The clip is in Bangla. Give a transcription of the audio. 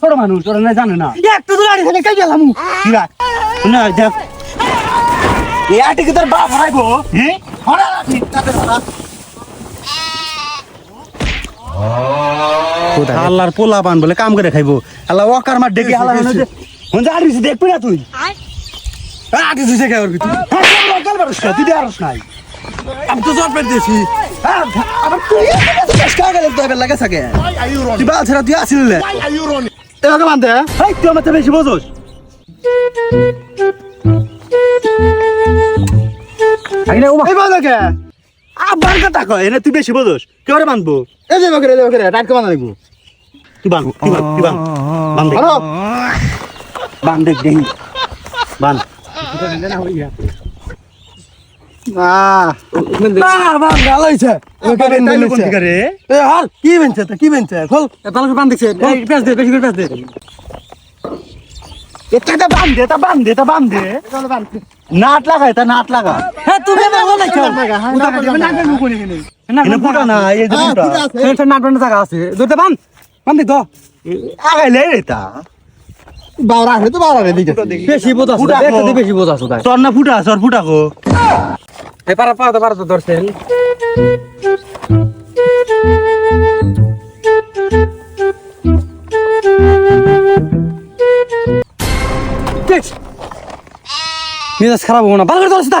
ছোট মানুষ না জানে না একটু দূর আড়ি থেকে গেলাম কি রাখ না দেখ এই আটি কি তোর বাপ হারাইবো হ্যাঁ হরা রাখি তাতে হরা আল্লাহর পোলা পান বলে কাম করে খাইবো। আল্লাহ ওকার মার ডেকে আল্লাহ হন যা আরিস দেখবি না তুই? আগে তুই দেখে করবি তুই। হ্যাঁ তুই দেয়ারস নাই। আমি তো জব পেট দিয়েছি। হ্যাঁ আবার তুই এবার লাগে থাকে? তুই বাল ছেড়া তুই আসিল না। এভাবে বান্ধে এই তুই আমার চেয়ে বেশি বোঝোস। আইনে ও এই বান্ধে আবার কথা কয় এনে তুই বেশি বোঝোস। কেউ বান্ধবো? এই যে বকরে কমানা লাগবো তুই বান তুই বান তুই বান? বান দে হ্যালো বান দে দেহি বান। না। না বাপ ভালো হইছে। তাইলে কোন দিকে রে? এ হার কি বেনছে তো নাট লাগা। নাট হ্যাঁ তুমি না এই যে নাট জায়গা আছে। দুটো বান। দে তো? আগাইলে এটা বাওরা আছে তো বাওরা রে দিতে বেশি বোঝ আছে কো। বেশি বোঝ আছে তাই তোর না ফুটা তোর ফুটা কো। এই পারা পারা পারা তো ধরছেন। মেজাজ খারাপ হব না ভালো করে ধরছে তা।